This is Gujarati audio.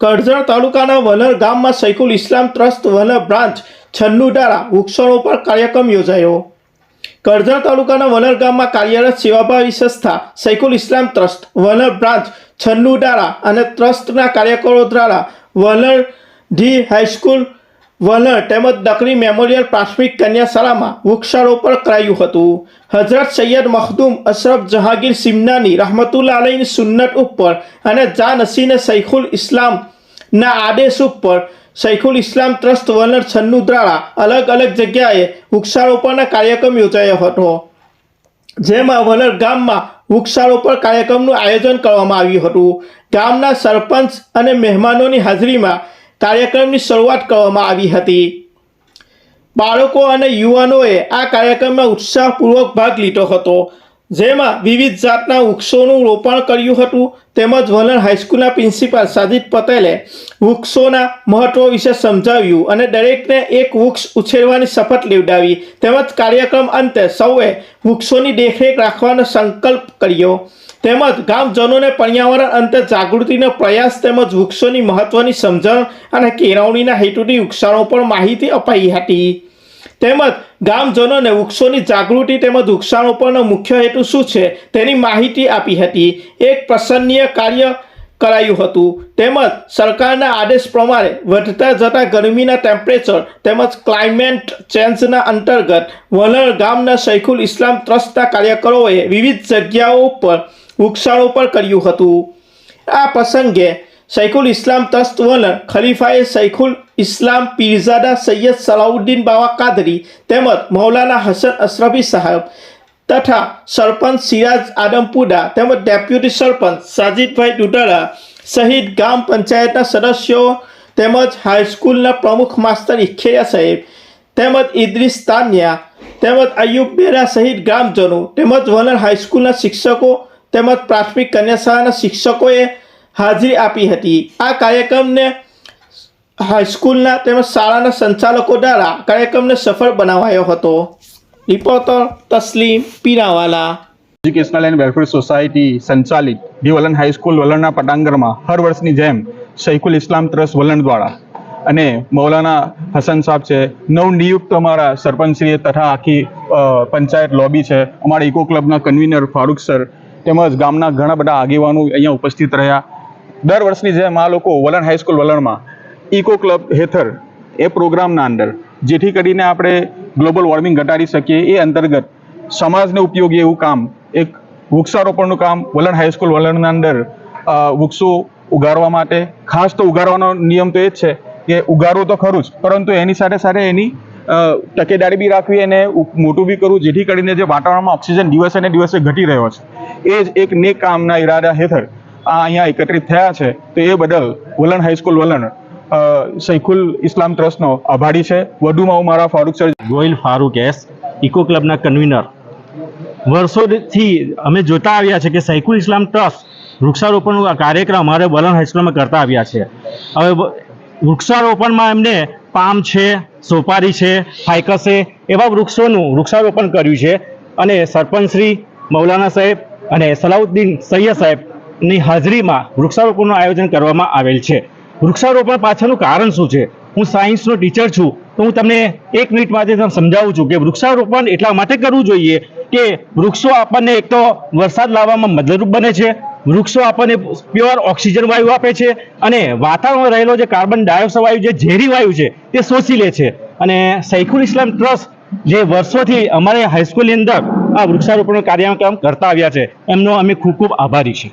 કરજણ તાલુકાના વલર ગામમાં સૈકુલ ઇસ્લામ ટ્રસ્ટ વલર બ્રાન્ચ છન્નુડારા વૃક્ષણો પર કાર્યક્રમ યોજાયો. કરજણ તાલુકાના વલર ગામમાં કાર્યરત સેવાભાવી સંસ્થા સૈકુલ ઇસ્લામ ટ્રસ્ટ વલર બ્રાન્ચ છન્નુડારા અને ટ્રસ્ટના કાર્યકરો દ્વારા વલર ડી હાઈસ્કૂલ વલણ તેમજ દકરી મેમોરિયલ પ્રાથમિક કન્યાશાળામાં વૃક્ષારોપણ કરાયું હતું. હઝરત સૈયદ મખદુમ અશરફ જહાંગીર સિમનાની રહમતુલ્લા અલહીની સુન્નત ઉપર અને જા નસીને સૈખુલ ઇસ્લામના આદેશ ઉપર સૈખુલ ઇસ્લામ ટ્રસ્ટ વલણ છન્નુ દ્વારા અલગ અલગ જગ્યાએ વૃક્ષારોપણના કાર્યક્રમ યોજાયો હતો. જેમાં વલર ગામમાં વૃક્ષારોપણ કાર્યક્રમનું આયોજન કરવામાં આવ્યું હતું. ગામના સરપંચ અને મહેમાનોની હાજરીમાં કાર્યક્રમની શરૂઆત કરવામાં આવી હતી. બાળકો અને યુવાનોએ આ કાર્યક્રમમાં ઉત્સાહપૂર્વક ભાગ લીધો હતો. જેમાં વિવિધ જાતના વૃક્ષોનું રોપણ કર્યું હતું, તેમજ વલણ હાઈસ્કૂલના પ્રિન્સિપાલ સાજિદ પટેલે વૃક્ષોના મહત્વ વિશે સમજાવ્યું અને દરેકને એક વૃક્ષ ઉછેરવાની શપથ લેવડાવી. તેમજ કાર્યક્રમ અંતે સૌએ વૃક્ષોની દેખરેખ રાખવાનો સંકલ્પ કર્યો. તેમજ ગામજનોને પર્યાવરણ અંતે જાગૃતિનો પ્રયાસ તેમજ વૃક્ષોની મહત્વની સમજણ અને કેળવણીના હેતુથી વૃક્ષારોપણ માહિતી અપાઈ હતી. તેમજ ગામજનોને વૃક્ષોની જાગૃતિ તેમજ વૃક્ષારોપણનો મુખ્ય હેતુ શું છે તેની માહિતી આપી હતી. એક પ્રસન્નીય કાર્ય કરાયું હતું. તેમજ સરકારના આદેશ પ્રમાણે વધતા જતા ગરમીના ટેમ્પરેચર તેમજ ક્લાઇમેટ ચેન્જના અંતર્ગત વલણ ગામના શૈખુલ ઇસ્લામ ટ્રસ્ટના કાર્યકરોએ વિવિધ જગ્યાઓ પર વૃક્ષારોપણ કર્યું હતું. આ પ્રસંગે શૈખુલ ઇસ્લામ તસ્ત વલણ ખલીફાએ શૈખુલ ઇસ્લામ પીરઝાદા સૈયદ સલાઉદ્દીન બાવા કાદરી તેમજ મૌલાના હસન અશરફી સાહેબ તથા સરપંચ સિરાજ આદમપુરા તેમજ ડેપ્યુટી સરપંચ સાજીદભાઈ દુધારા સહિત ગામ પંચાયતના સદસ્યો તેમજ હાઈસ્કૂલના પ્રમુખ માસ્તર ઇખેયા સાહેબ તેમજ ઇદ્રીસ તાન્યા તેમજ અયુબ બેરા સહિત ગ્રામજનો તેમજ વલણ હાઈસ્કૂલના શિક્ષકો તેમજ પ્રાથમિક કન્યા શાળાના શિક્ષકોએ હાજરી આપી હતી. આ કાર્યક્રમને હાઈસ્કૂલના તેમજ શાળાના સંચાલકો દ્વારા કાર્યક્રમને સફળ બનાવાયો હતો. Reporter Tasleem Pirawala. Educational and welfare society સંચાલિત ડી વલણ હાઈસ્કૂલ વલણના પટાંગરમાં હર વર્ષની જેમ શૈખુલ ઇસ્લામ ટ્રસ્ટ વલણ દ્વારા અને મૌલાના હસન સાહેબ છે, નવનિયુક્ત અમારા સરપંચશ્રીએ તથા આખી પંચાયત લોબી છે, અમારા ઇકો ક્લબના કન્વીનર ફારૂક સર તેમજ ગામના ઘણા બધા આગેવાનો અહીંયા ઉપસ્થિત રહ્યા. દર વર્ષની જેમ આ લોકો વલણ હાઈસ્કૂલ વલણમાં ઇકો ક્લબ હેથર એ પ્રોગ્રામના અંદર, જેથી કરીને આપણે ગ્લોબલ વોર્મિંગ ઘટાડી શકીએ એ અંતર્ગત સમાજને ઉપયોગી એવું કામ, એક વૃક્ષારોપણનું કામ વલણ હાઈસ્કૂલ વલણના અંદર વૃક્ષો ઉગાડવા માટે. ખાસ તો ઉગાડવાનો નિયમ તો એ જ છે કે ઉગાડવું તો ખરું જ, પરંતુ એની સાથે સાથે એની તકેદારી બી રાખવી અને મોટું બી કરવું, જેથી કરીને જે વાતાવરણમાં ઓક્સિજન દિવસે ને દિવસે ઘટી રહ્યો છે. એ જ એક નેક કામના ઈરાદા હેઠળ આ અહીંયા એકત્રિત થયા છે, તો એ બદલ વલણ હાઈસ્કૂલ વલણ સૈખુલ ઇસ્લામ ટ્રસ્ટનો આભારી છે. વધુમાં હું મારા Farooq sir Goyal Farooq S, eco ક્લબના convener વર્ષોથી અમે જોતા આવ્યા છે કે સૈકુલ ઇસ્લામ ટ્રસ્ટ વૃક્ષારોપણનો કાર્યક્રમ અમારે વલણ હાઈસ્કૂલમાં કરતા આવ્યા છે. હવે વૃક્ષારોપણમાં એમને પામ છે, સોપારી છે, ફાઇકસ છે, એવા વૃક્ષોનું વૃક્ષારોપણ કર્યું છે. અને સરપંચશ્રી મૌલાના સાહેબ અને સલાઉદ્દીન સૈયદ સાહેબની હાજરીમાં વૃક્ષારોપણનું આયોજન કરવામાં આવેલ છે. વૃક્ષારોપણ પાછળનું કારણ શું છે? હું સાયન્સનો ટીચર છું, તો હું તમને એક મિનિટ માટે તમને સમજાવું છું કે વૃક્ષારોપણ એટલા માટે કરવું જોઈએ કે વૃક્ષો આપણને એક તો વરસાદ લાવવામાં મદદરૂપ બને છે, વૃક્ષો આપણને પ્યોર ઓક્સિજન વાયુ આપે છે અને વાતાવરણમાં રહેલો જે કાર્બન ડાયોક્સાઇડ વાયુ જે ઝેરી વાયુ છે તે શોષી લે છે. અને સૈખુલ ઇસ્લામ ટ્રસ્ટ જે વર્ષોથી અમારે હાઈસ્કૂલની અંદર આ વૃક્ષારોપણનો કાર્યક્રમ કરતા આવ્યા છે, એમનો અમે ખૂબ ખૂબ આભારી છીએ.